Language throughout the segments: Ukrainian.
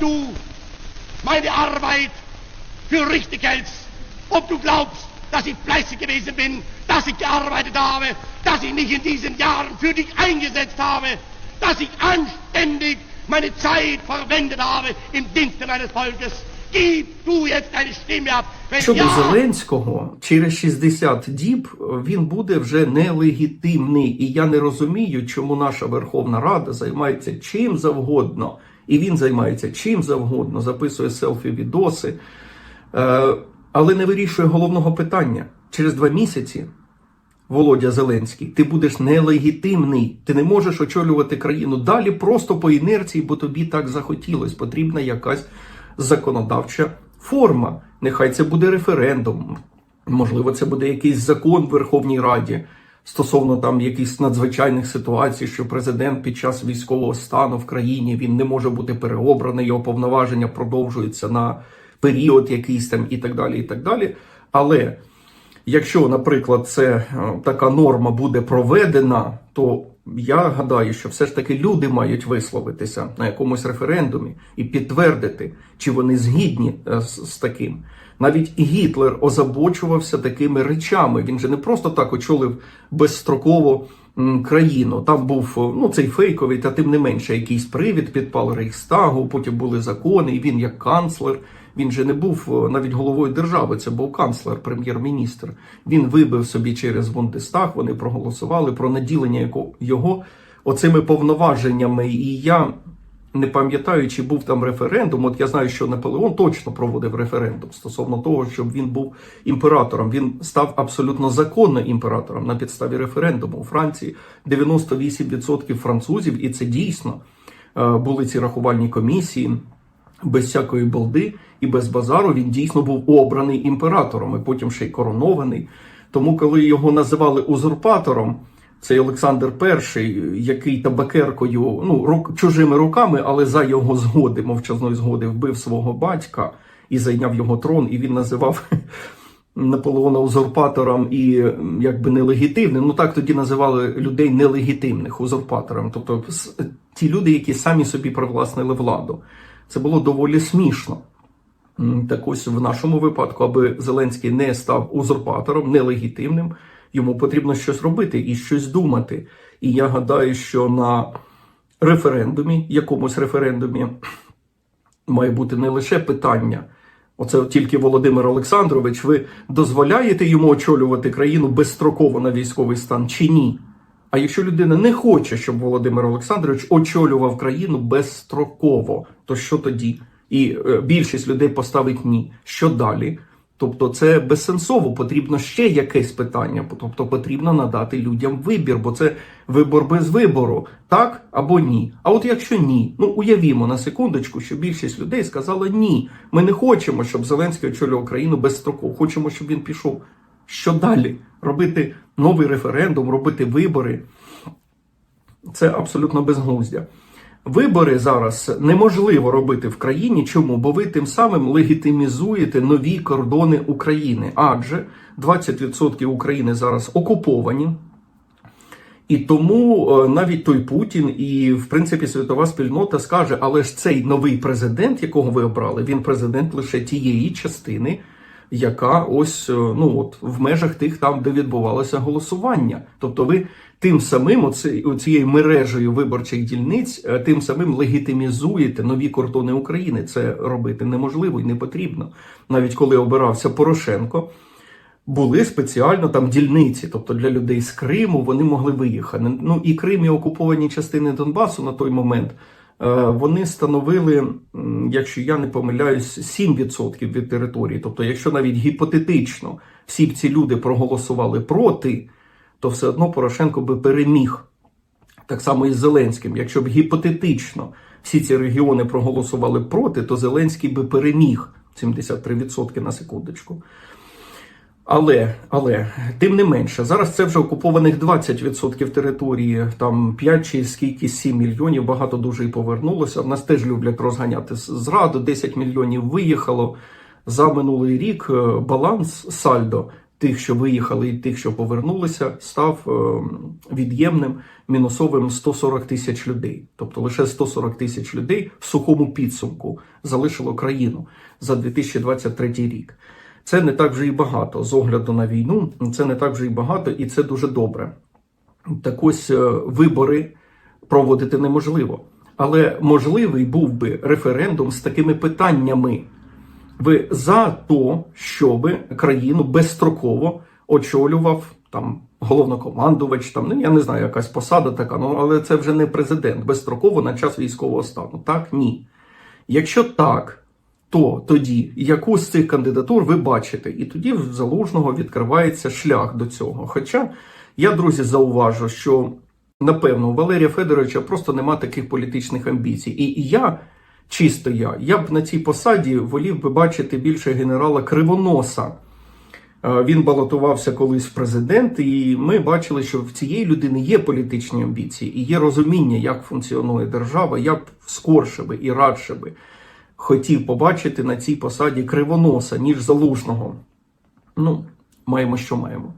du meine Arbeit für richtig hältst, ob du glaubst, dass ich fleißig gewesen bin, dass ich gearbeitet habe, dass ich mich in diesen Jahren für dich eingesetzt habe, dass ich anständig meine Zeit verwendet habe im Dienste meines Volkes. Gib du jetzt deine Stimme ab, Щодо Зеленського, через 60 діб він буде вже нелегітимний. І я не розумію, чому наша Верховна Рада займається чим завгодно, і він займається чим завгодно, записує селфі-відоси, е, але не вирішує головного питання. Через два місяці Володя Зеленський, ти будеш нелегітимний. Ти не можеш очолювати країну далі просто по інерції, бо тобі так захотілось. Потрібна якась законодавча форма. Нехай це буде референдум. Можливо, це буде якийсь закон в Верховній Раді стосовно там якихось надзвичайних ситуацій, що президент під час військового стану в країні він не може бути переобраний, його повноваження продовжуються на період якийсь там і так далі. і так далі. Але Якщо, наприклад, це е, така норма буде проведена, то я гадаю, що все ж таки люди мають висловитися на якомусь референдумі і підтвердити, чи вони згідні е, з, з таким. Навіть і Гітлер озабочувався такими речами. Він же не просто так очолив безстроково країну. Там був е, ну цей фейковий, та тим не менше, якийсь привід підпал Рейхстагу. Потім були закони, і він як канцлер. Він же не був е, навіть головою держави, це був канцлер, прем'єр-міністр. Він вибив собі через Бундестаг, вони проголосували про наділення його оцими повноваженнями. І я не пам'ятаю, чи був там референдум. От я знаю, що Наполеон точно проводив референдум стосовно того, щоб він був імператором. Він став абсолютно законно імператором на підставі референдуму. У Франції 98% французів, і це дійсно е, були ці рахувальні комісії без всякої балди і без базару він дійсно був обраний імператором, і потім ще й коронований. Тому, коли його називали узурпатором, цей Олександр І, який табакеркою, ну рук, чужими руками, але за його згоди, мовчазної згоди, вбив свого батька і зайняв його трон, і він називав Наполеона узурпатором і якби нелегітимним. Ну так тоді називали людей нелегітимних узурпатором. Тобто ті люди, які самі собі привласнили владу. Це було доволі смішно. Так ось в нашому випадку, аби Зеленський не став узурпатором, нелегітимним, йому потрібно щось робити і щось думати. І я гадаю, що на референдумі, якомусь референдумі, має бути не лише питання. Оце тільки Володимир Олександрович, ви дозволяєте йому очолювати країну безстроково на військовий стан чи ні? А якщо людина не хоче, щоб Володимир Олександрович очолював країну безстроково, то що тоді? І е, більшість людей поставить ні. Що далі? Тобто це безсенсово, потрібно ще якесь питання. Тобто потрібно надати людям вибір, бо це вибор без вибору, так або ні. А от якщо ні, ну уявімо на секундочку, що більшість людей сказала ні. Ми не хочемо, щоб Зеленський очолював країну безстроково. Хочемо, щоб він пішов. Що далі? Робити новий референдум, робити вибори. Це абсолютно безглуздя. Вибори зараз неможливо робити в країні. Чому? Бо ви тим самим легітимізуєте нові кордони України, адже 20% України зараз окуповані. І тому е, навіть той Путін і, в принципі, світова спільнота скаже, але ж цей новий президент, якого ви обрали, він президент лише тієї частини, яка ось е, ну от в межах тих там, де відбувалося голосування. Тобто, ви тим самим оці, оцією мережею виборчих дільниць, е, тим самим легітимізуєте нові кордони України. Це робити неможливо і не потрібно. Навіть коли обирався Порошенко. Були спеціально там дільниці, тобто для людей з Криму вони могли виїхати. Ну і Крим і окуповані частини Донбасу на той момент вони становили, якщо я не помиляюсь, 7% від території. Тобто, якщо навіть гіпотетично всі б ці люди проголосували проти, то все одно Порошенко би переміг. Так само і з Зеленським. Якщо б гіпотетично всі ці регіони проголосували проти, то Зеленський би переміг 73% на секундочку. Але, але, тим не менше, зараз це вже окупованих 20% території, там 5 чи скільки 7 мільйонів, багато дуже і повернулося. В нас теж люблять розганяти зраду, 10 мільйонів виїхало. За минулий рік е, баланс сальдо тих, що виїхали, і тих, що повернулися, став е, від'ємним мінусовим 140 тисяч людей. Тобто лише 140 тисяч людей в сухому підсумку залишило країну за 2023 рік. Це не так вже і багато з огляду на війну. Це не так вже і багато, і це дуже добре. Так ось е, вибори проводити неможливо. Але можливий був би референдум з такими питаннями. Ви за то, щоб країну безстроково очолював там головнокомандувач, там ну я не знаю, якась посада така, ну але це вже не президент безстроково на час військового стану. Так, ні. Якщо так, то тоді яку з цих кандидатур ви бачите, і тоді в залужного відкривається шлях до цього. Хоча я, друзі, зауважу, що напевно у Валерія Федоровича просто нема таких політичних амбіцій. І я, чисто я, я б на цій посаді волів би бачити більше генерала Кривоноса. Е, Він балотувався колись в президент, і ми бачили, що в цієї людини є політичні амбіції і є розуміння, як функціонує держава. Я б скорше би і радше би хотів побачити на цій посаді кривоноса, ніж залужного. Ну, маємо, що маємо.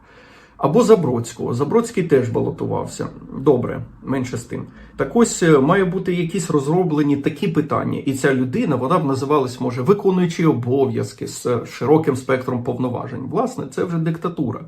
Або Забродського. Забродський теж балотувався. Добре, менше з тим. Так ось е, має бути якісь розроблені такі питання, і ця людина вона б називалась, може, виконуючий обов'язки з широким спектром повноважень. Власне, це вже диктатура.